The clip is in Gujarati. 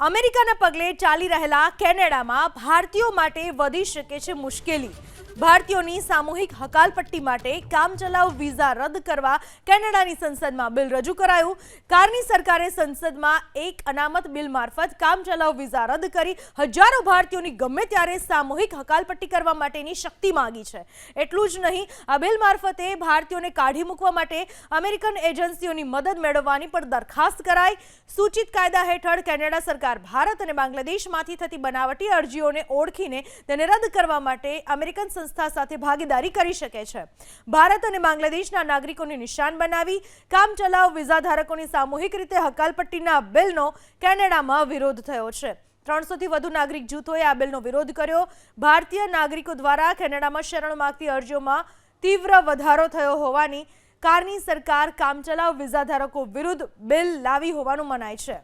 અમેરિકાના પગલે ચાલી રહેલા કેનેડામાં ભારતીયો માટે વધી શકે છે મુશ્કેલી. ભારતીયોની સામૂહિક હકાલપટ્ટી માટે કામચલાઉ વિઝા રદ કરવા કેનેડાની સંસદમાં બિલ રજૂ કરાયું. કારની સરકારે સંસદમાં એક અનામત બિલ મારફત કામચલાઉ વિઝા રદ કરી. હજારો ભારતીયોની ગમે ત્યારે સામૂહિક હકાલપટ્ટી કરવા માટેની શક્તિ માંગી છે. એટલું જ નહીં, આ બિલ મારફતે ભારતીયોને કાઢી મૂકવા માટે અમેરિકન એજન્સીઓની મદદ મેળવવાની પણ દરખાસ્ત કરાઈ. સૂચિત કાયદા હેઠળ કેનેડા સરકાર ભારત અને બાંગ્લાદેશમાંથી થતી બનાવટી અરજીઓને ઓળખીને તેને રદ કરવા માટે અમેરિકન સંસ્થા સાથે ભાગીદારી કરી શકે છે. ભારત અને બાંગ્લાદેશના નાગરિકોને નિશાન બનાવી, કામચલાઉ વિઝા ધારકોની સામૂહિક રીતે હકાલપટ્ટીના બિલનો કેનેડામાં વિરોધ થયો છે. ત્રણસોથી વધુ નાગરિક જૂથોએ આ બિલનો વિરોધ કર્યો. ભારતીય નાગરિકો દ્વારા કેનેડામાં શરણ માગતી અરજીઓમાં તીવ્ર વધારો થયો હોવાની કારની સરકાર કામચલાઉ વિઝા ધારકો વિરુદ્ધ બિલ લાવી હોવાનું મનાય છે.